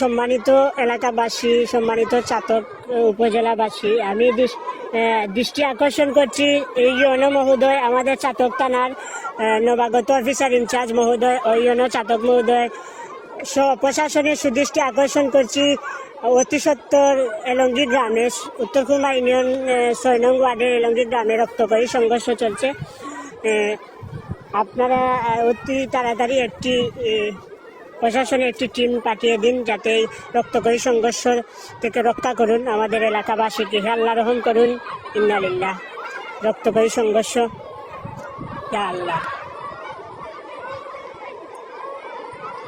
সম্মানিত এলাকাবাসী, সম্মানিত চাতক উপজেলাবাসী, আমি দৃষ্টি আকর্ষণ করছি এই ইউনো মহোদয়, আমাদের চাতক থানার নবাগত অফিসার ইনচার্জ মহোদয় ও ইউনো চাতক মহোদয় সহ প্রশাসনের সুদৃষ্টি আকর্ষণ করছি অতি সত্তর এলঙ্গি গ্রামে, উত্তর কুমার ইউনিয়ন ছয় নং ওয়ার্ডের এলঙ্গি গ্রামে রক্তকরী সংঘর্ষ চলছে। আপনারা অতি তাড়াতাড়ি একটি প্রশাসনের একটি টিম পাঠিয়ে দিন যাতে এই রক্তকরী সংঘর্ষ থেকে রক্ষা করুন। আমাদের এলাকাবাসীকে আল্লাহ রহম করুন। ইন্নালিল্লাহ। রক্তকরী সংঘর্ষ। হে আল্লাহ।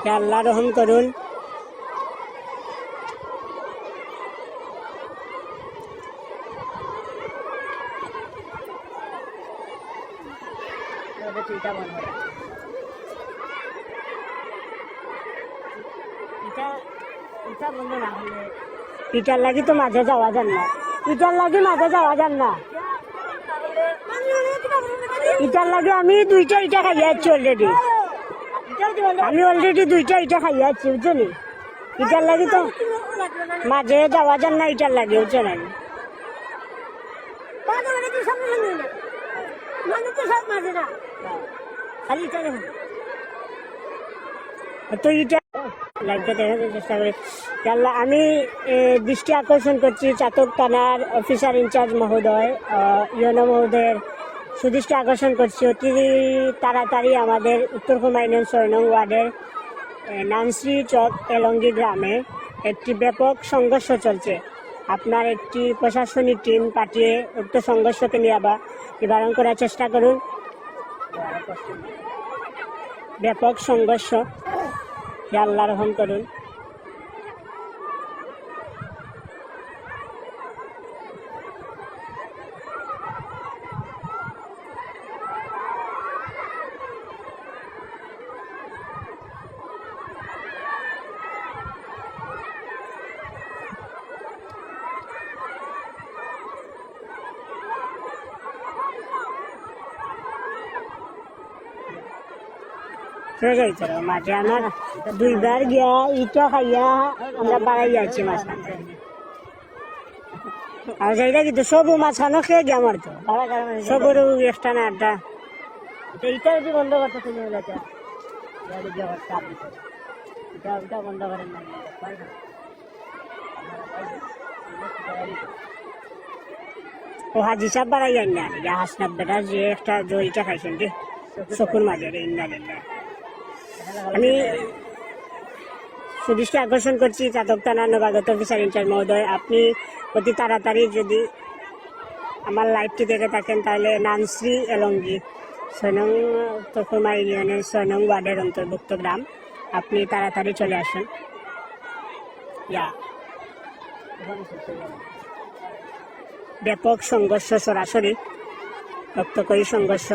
হে আল্লাহ রহম করুন। ইটার লাগি তো মাঝে যাওয়া যান না। ইটার লাগি মাঝে যাওয়া যান না। ইটার লাগে আমি দুইটা ইটা খাইয়া আছি অলরেডি আমি অলরেডি দুইটা ইটা খাইয়া আছি, বুঝছেন ইটার লাগি তো মাঝে যাওয়া যান না ইটার লাগে, বুঝছেন আমি খালি ইটা তো দেখাতে চেষ্টা করি আমি দৃষ্টি আকর্ষণ করছি চাতক থানার অফিসার ইনচার্জ মহোদয় ইউনো মহোদয়ের সুদৃষ্টি আকর্ষণ করছি। অতি তাড়াতাড়ি আমাদের উত্তর কুমাইনন ছয় নং ওয়ার্ডের এ, নানশ্রী চক এলঙ্গি গ্রামে একটি ব্যাপক সংঘর্ষ চলছে। আপনার একটি প্রশাসনিক টিম পাঠিয়ে উক্ত সংঘর্ষকে নিরাবা নিবারণ করার চেষ্টা করুন। ব্যাপক সংঘর্ষ। আল্লাহ রহম করুন। হবে আমার দুইবার গিয়া ইটা খাইয়া আমরা বাড়াই যাচ্ছি মাঝখানে আর যাইটা কিন্তু সবু মাছখানো খেয়ে গিয়ে আমার তো সবুর একটা না আড্ডা এইটা যদি বন্ধ করতে তুমি এটা এটা বন্ধ করেন না। ও হাজি সাহেব বাড়াই যান না হাসনাব বেটা যে একটা দইটা খাইছেন যে চকুর মাঝে রে ইন্না লিল্লাহ। আমি সুদৃষ্টি আকর্ষণ করছি চাতক থানা নবাগত অফিসার ইনচার্জ মহোদয়। আপনি অতি তাড়াতাড়ি যদি আমার লাইভটি দেখে থাকেন, তাহলে নানশ্রী এলঙ্গি ছয় নং তকুমা ইউনিয়নের ছয় নং ওয়ার্ডের অন্তর্ভুক্ত গ্রাম। আপনি তাড়াতাড়ি চলে আসুন। ইয়া। ব্যাপক সংঘর্ষ সরাসরি, রক্তকরী সংঘর্ষ।